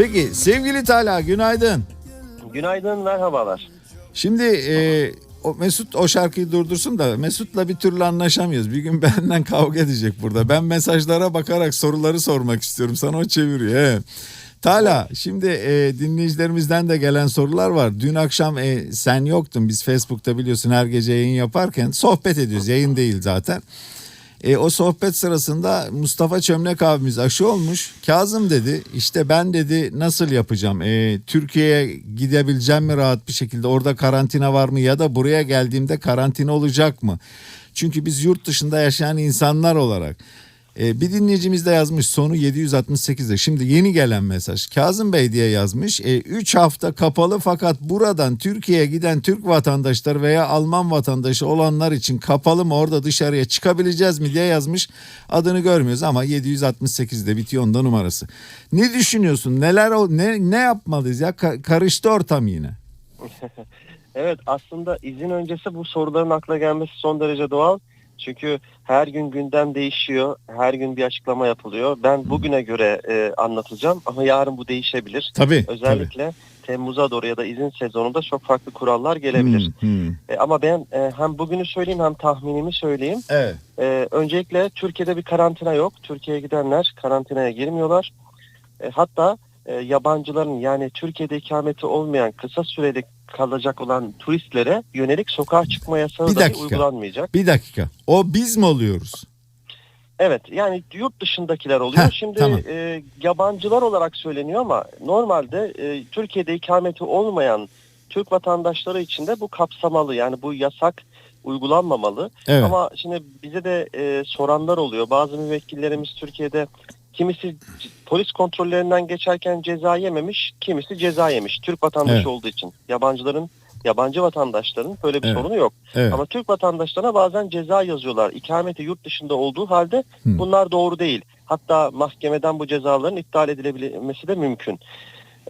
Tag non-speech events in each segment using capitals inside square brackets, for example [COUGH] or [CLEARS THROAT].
Peki sevgili Talha günaydın. Günaydın, merhabalar. Şimdi e, o Mesut o şarkıyı durdursun da Mesut'la bir türlü anlaşamıyoruz. Bir gün [LAUGHS] benden kavga edecek burada. Ben mesajlara bakarak soruları sormak istiyorum. Sana o çeviriyor. He. Tala şimdi e, dinleyicilerimizden de gelen sorular var. Dün akşam e, sen yoktun. Biz Facebook'ta biliyorsun her gece yayın yaparken sohbet ediyoruz. Yayın değil zaten. E, o sohbet sırasında Mustafa Çömlek abimiz aşı olmuş. Kazım dedi işte ben dedi nasıl yapacağım? E, Türkiye'ye gidebileceğim mi rahat bir şekilde? Orada karantina var mı ya da buraya geldiğimde karantina olacak mı? Çünkü biz yurt dışında yaşayan insanlar olarak e, bir dinleyicimiz de yazmış sonu 768'de. Şimdi yeni gelen mesaj. Kazım Bey diye yazmış. 3 hafta kapalı fakat buradan Türkiye'ye giden Türk vatandaşları veya Alman vatandaşı olanlar için kapalı mı orada dışarıya çıkabileceğiz mi diye yazmış. Adını görmüyoruz ama 768'de bitiyor onda numarası. Ne düşünüyorsun? Neler ne ne yapmalıyız ya? Ka- karıştı ortam yine. [LAUGHS] Evet, aslında izin öncesi bu soruların akla gelmesi son derece doğal. Çünkü her gün gündem değişiyor, her gün bir açıklama yapılıyor. Ben bugüne göre e, anlatacağım ama yarın bu değişebilir. Tabii. Özellikle Temmuz'a doğru ya da izin sezonunda çok farklı kurallar gelebilir. Hmm, hmm. E, ama ben e, hem bugünü söyleyeyim hem tahminimi söyleyeyim. Evet. E, öncelikle Türkiye'de bir karantina yok. Türkiye'ye gidenler karantinaya girmiyorlar. E, hatta e, yabancıların yani Türkiye'de ikameti olmayan kısa süreli kalacak olan turistlere yönelik sokağa çıkma yasağı Bir dakika. uygulanmayacak. Bir dakika. O biz mi oluyoruz? Evet yani yurt dışındakiler oluyor. Heh, Şimdi tamam. e, yabancılar olarak söyleniyor ama normalde e, Türkiye'de ikameti olmayan Türk vatandaşları için de bu kapsamalı. Yani bu yasak uygulanmamalı. Evet. Ama şimdi bize de e, soranlar oluyor. Bazı müvekkillerimiz Türkiye'de kimisi polis kontrollerinden geçerken ceza yememiş, kimisi ceza yemiş. Türk vatandaşı Evet. olduğu için. Yabancıların, yabancı vatandaşların böyle bir Evet. sorunu yok. Evet. Ama Türk vatandaşlarına bazen ceza yazıyorlar. İkameti yurt dışında olduğu halde Hı. bunlar doğru değil. Hatta mahkemeden bu cezaların iptal edilebilmesi de mümkün.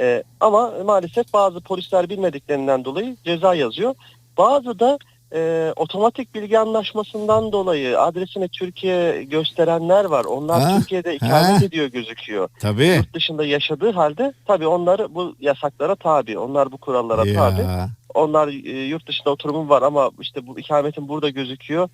Ee, ama maalesef bazı polisler bilmediklerinden dolayı ceza yazıyor. Bazı da e, otomatik bilgi anlaşmasından dolayı adresini Türkiye gösterenler var. Onlar Ha, Türkiye'de ikamet ha. ediyor gözüküyor. Tabii. Yurt dışında yaşadığı halde tabii onlar bu yasaklara tabi. Onlar bu kurallara tabi. Ya. Onlar e, yurt dışında oturumum var ama işte bu ikametim burada gözüküyor.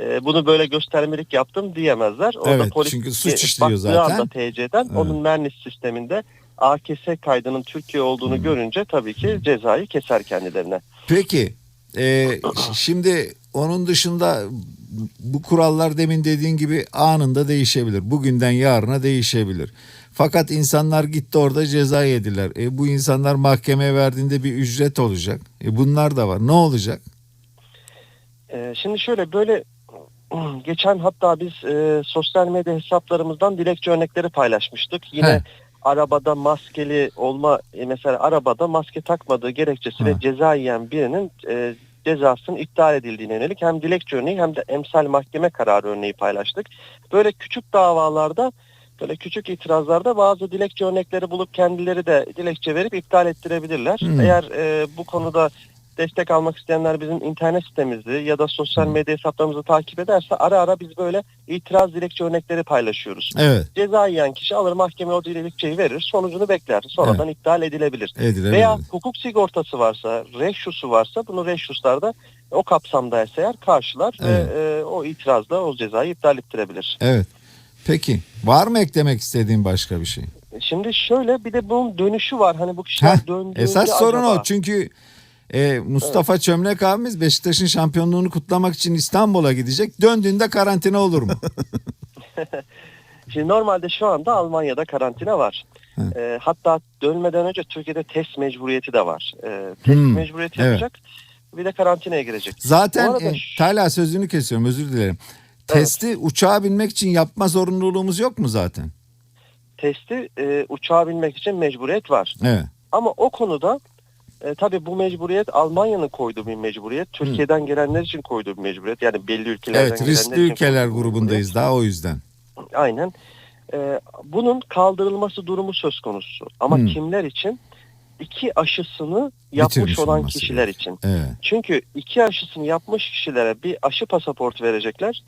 E, bunu böyle göstermelik yaptım diyemezler. Orada Evet, polis çünkü suç işliyor zaten. anda TC'den Evet. onun Mernis sisteminde AKS kaydının Türkiye olduğunu Hmm. görünce tabii ki cezayı keser kendilerine. Peki e, [LAUGHS] şimdi onun dışında bu kurallar demin dediğin gibi anında değişebilir. Bugünden yarına değişebilir. Fakat insanlar gitti orada ceza yediler. E, bu insanlar mahkemeye verdiğinde bir ücret olacak. E, bunlar da var. Ne olacak? E, şimdi şöyle böyle [CLEARS THROAT] geçen hatta biz e, sosyal medya hesaplarımızdan dilekçe örnekleri paylaşmıştık. Yine He. Arabada maskeli olma e, mesela arabada maske takmadığı gerekçesiyle Ha. ceza yiyen birinin e, cezasının iptal edildiğine yönelik hem dilekçe örneği hem de emsal mahkeme kararı örneği paylaştık. Böyle küçük davalarda böyle küçük itirazlarda bazı dilekçe örnekleri bulup kendileri de dilekçe verip iptal ettirebilirler. Hmm. Eğer e, bu konuda destek almak isteyenler bizim internet sitemizi ya da sosyal medya hesaplarımızı takip ederse ara ara biz böyle itiraz dilekçe örnekleri paylaşıyoruz. Evet Ceza yiyen kişi alır mahkemeye o dilekçeyi verir sonucunu bekler. Sonradan iptal edilebilir. edilebilir. Veya hukuk sigortası varsa, reşusu varsa bunu reşuslarda o kapsamdaysa eğer karşılar Evet. ve e, o itirazla o cezayı iptal ettirebilir. Evet. Peki var mı eklemek istediğin başka bir şey? Şimdi şöyle bir de bunun dönüşü var. Hani bu kişiler Heh, döndüğünde Esas sorun acaba... o çünkü e, Mustafa Çömlek abimiz Beşiktaş'ın şampiyonluğunu kutlamak için İstanbul'a gidecek. Döndüğünde karantina olur mu? [LAUGHS] Şimdi normalde şu anda Almanya'da karantina var. Hı. E, hatta dönmeden önce Türkiye'de test mecburiyeti de var. E, test Hmm, mecburiyeti evet. yapacak. Bir de karantinaya girecek. Zaten arada e, Talha sözünü kesiyorum özür dilerim. Testi uçağa binmek için yapma zorunluluğumuz yok mu zaten? Testi e, uçağa binmek için mecburiyet var. Evet. Ama o konuda e, tabii bu mecburiyet Almanya'nın koyduğu bir mecburiyet. Türkiye'den gelenler için koyduğu bir mecburiyet. Yani belli ülkelerden Evet gelenler riskli için ülkeler grubundayız daha o yüzden. Aynen. E, bunun kaldırılması durumu söz konusu. Ama Hmm. kimler için? iki aşısını yapmış Bitirmiş olan kişiler için. Evet. Çünkü iki aşısını yapmış kişilere bir aşı pasaportu verecekler.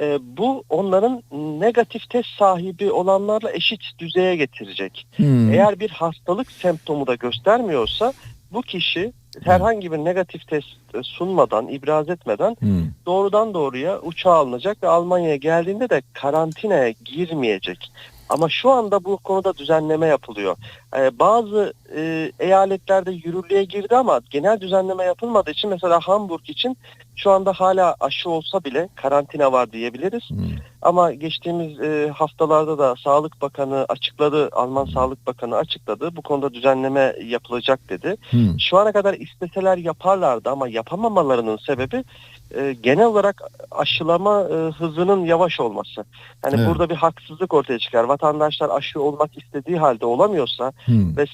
Ee, bu onların negatif test sahibi olanlarla eşit düzeye getirecek. Hmm. Eğer bir hastalık semptomu da göstermiyorsa bu kişi herhangi bir negatif test sunmadan, ibraz etmeden Hmm. doğrudan doğruya uçağa alınacak ve Almanya'ya geldiğinde de karantinaya girmeyecek. Ama şu anda bu konuda düzenleme yapılıyor. Ee, bazı e, eyaletlerde yürürlüğe girdi ama genel düzenleme yapılmadığı için mesela Hamburg için şu anda hala aşı olsa bile karantina var diyebiliriz. Hmm. Ama geçtiğimiz e, haftalarda da Sağlık Bakanı açıkladı, Alman Sağlık Bakanı açıkladı. Bu konuda düzenleme yapılacak dedi. Hmm. Şu ana kadar isteseler yaparlardı ama yapamamalarının sebebi e, genel olarak aşılama e, hızının yavaş olması. Yani Evet. burada bir haksızlık ortaya çıkar. Vatandaşlar aşı olmak istediği halde olamıyorsa Hmm. ve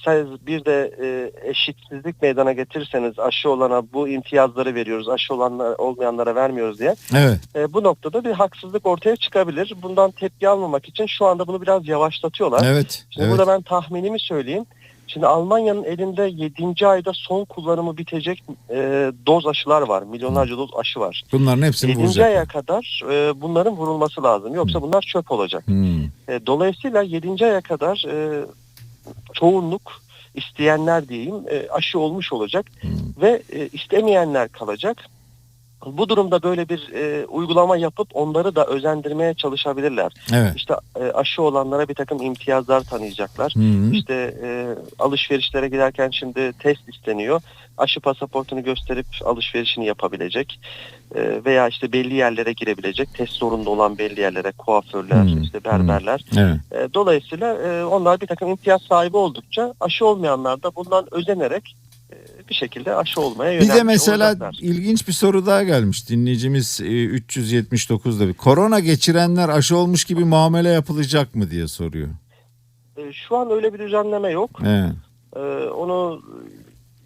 bir de e, eşitsizlik meydana getirirseniz aşı olana bu imtiyazları veriyoruz, aşı olanlar olmayanlara vermiyoruz diye Evet. e, bu noktada bir haksızlık ortaya çıkabilir. Bundan tepki almamak için şu anda bunu biraz yavaşlatıyorlar. Evet. Şimdi evet. burada ben tahminimi söyleyeyim. Şimdi Almanya'nın elinde 7. ayda son kullanımı bitecek e, doz aşılar var. Milyonlarca doz aşı var. Bunların hepsini 7. vuracak. aya kadar e, bunların vurulması lazım. Yoksa bunlar çöp olacak. Hmm. E, dolayısıyla 7. aya kadar e, çoğunluk isteyenler diyeyim e, aşı olmuş olacak Hmm. ve e, istemeyenler kalacak. Bu durumda böyle bir e, uygulama yapıp onları da özendirmeye çalışabilirler. Evet. İşte e, aşı olanlara bir takım imtiyazlar tanıyacaklar. Hmm. İşte e, alışverişlere giderken şimdi test isteniyor. Aşı pasaportunu gösterip alışverişini yapabilecek. E, veya işte belli yerlere girebilecek. Test zorunda olan belli yerlere kuaförler, Hmm. işte berberler. Evet. E, dolayısıyla e, onlar bir takım imtiyaz sahibi oldukça aşı olmayanlar da bundan özenerek bir şekilde aşı olmaya Bir yönelmiş de mesela olacaklar. ilginç bir soru daha gelmiş. Dinleyicimiz e, 379'da bir. Korona geçirenler aşı olmuş gibi muamele yapılacak mı diye soruyor. E, şu an öyle bir düzenleme yok. Evet. E, onu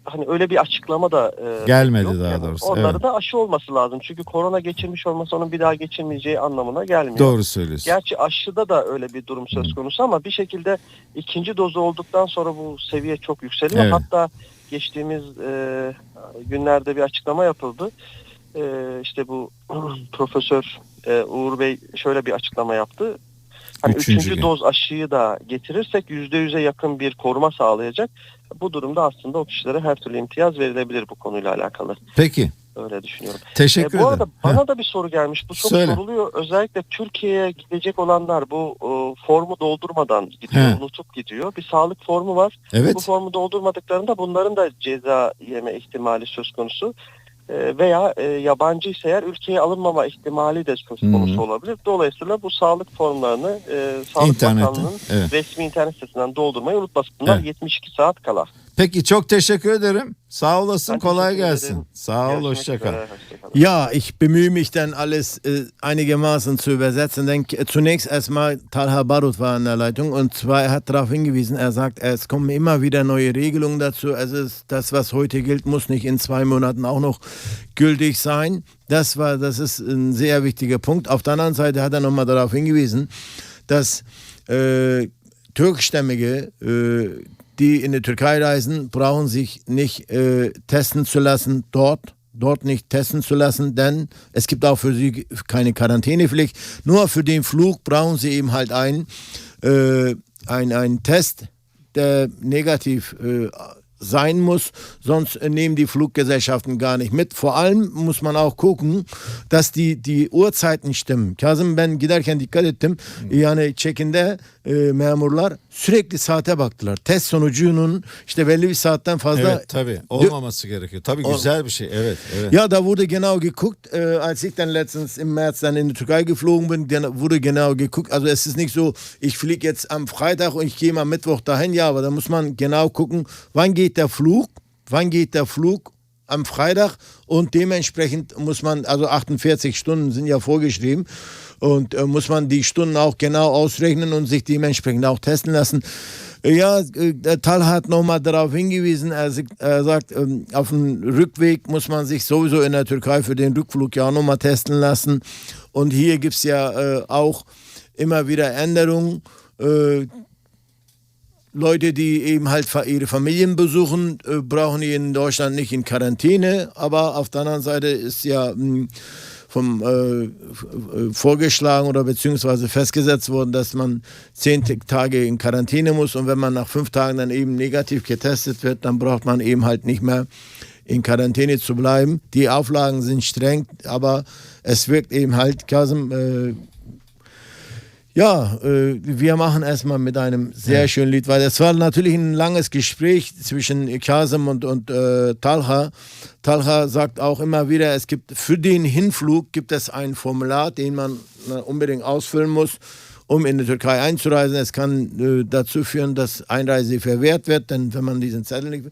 hani öyle bir açıklama da e, Gelmedi yok. daha Yani doğrusu, Onları evet. da aşı olması lazım. Çünkü korona geçirmiş olması onun bir daha geçirmeyeceği anlamına gelmiyor. Doğru söylüyorsun. Gerçi aşıda da öyle bir durum söz konusu ama bir şekilde ikinci dozu olduktan sonra bu seviye çok yükseliyor. Evet. Hatta geçtiğimiz e, günlerde bir açıklama yapıldı. E, işte bu [CLEARS THROAT] Profesör e, Uğur Bey şöyle bir açıklama yaptı. Hani Üçüncü üçüncü doz aşıyı da getirirsek yüzde yüze yakın bir koruma sağlayacak. Bu durumda aslında o kişilere her türlü imtiyaz verilebilir bu konuyla alakalı. Peki. Öyle düşünüyorum. Teşekkür E, bu ederim. arada Heh. bana da bir soru gelmiş. Bu çok Söyle. soruluyor. Özellikle Türkiye'ye gidecek olanlar bu e, formu doldurmadan gidiyor, He. unutup gidiyor. Bir sağlık formu var. Evet. Bu formu doldurmadıklarında bunların da ceza yeme ihtimali söz konusu. E, veya e, yabancı ise eğer ülkeye alınmama ihtimali de söz konusu hı. olabilir. Dolayısıyla bu sağlık formlarını e, Sağlık İnternetten, Bakanlığı'nın evet. resmi internet sitesinden doldurmayı unutmasınlar. Evet. 72 saat kala. Peki çok teşekkür ederim. Sağ olasın. Ben kolay gelsin. ederim. Sağ ol. Hoşça kal. Ja, ich bemühe mich dann alles äh, einigermaßen zu übersetzen. Denn äh, zunächst erstmal Talha Barut war in der Leitung und zwar er hat darauf hingewiesen, er sagt, es kommen immer wieder neue Regelungen dazu. Es ist das, was heute gilt, muss nicht in zwei Monaten auch noch gültig sein. Das war, das ist ein sehr wichtiger Punkt. Auf der anderen Seite hat er nochmal darauf hingewiesen, dass äh, Türkstämmige, äh, die in die Türkei reisen, brauchen sich nicht äh, testen zu lassen dort, dort nicht testen zu lassen, denn es gibt auch für sie keine Quarantänepflicht. Nur für den Flug brauchen sie eben halt einen, äh, ein, einen Test, der negativ äh, sein muss, sonst nehmen die Fluggesellschaften gar nicht mit. Vor allem muss man auch gucken, dass die, die Uhrzeiten stimmen. Kazım ben giderken dikkat ettim. Yani çekinde e, memurlar sürekli saate baktılar. Test sonucunun işte belli bir saatten fazla Evet tabii. Olmaması gerekiyor. Tabii güzel bir şey. Evet. evet. Ja, da wurde genau geguckt. Äh, als ich dann letztens im März dann in die Türkei geflogen bin, dann wurde genau geguckt. Also es ist nicht so, ich fliege jetzt am Freitag und ich gehe am Mittwoch dahin. Ja, aber da muss man genau gucken, wann geht der Flug, wann geht der Flug am Freitag und dementsprechend muss man, also 48 Stunden sind ja vorgeschrieben und äh, muss man die Stunden auch genau ausrechnen und sich dementsprechend auch testen lassen. Ja, äh, der Tal hat nochmal darauf hingewiesen, er, er sagt, ähm, auf dem Rückweg muss man sich sowieso in der Türkei für den Rückflug ja auch nochmal testen lassen. Und hier gibt es ja äh, auch immer wieder Änderungen. Äh, Leute, die eben halt ihre Familien besuchen, äh, brauchen die in Deutschland nicht in Quarantäne. Aber auf der anderen Seite ist ja mh, vom äh, äh, vorgeschlagen oder beziehungsweise festgesetzt worden, dass man zehn Tage in Quarantäne muss und wenn man nach fünf Tagen dann eben negativ getestet wird, dann braucht man eben halt nicht mehr in Quarantäne zu bleiben. Die Auflagen sind streng, aber es wirkt eben halt, Kasim, äh, ja, äh, wir machen erstmal mit einem sehr schönen Lied weiter. Es war natürlich ein langes Gespräch zwischen Kasim und, und äh, Talha. Talha sagt auch immer wieder, es gibt für den Hinflug gibt es ein Formular, den man äh, unbedingt ausfüllen muss, um in die Türkei einzureisen. Es kann äh, dazu führen, dass Einreise verwehrt wird, denn wenn man diesen Zettel nicht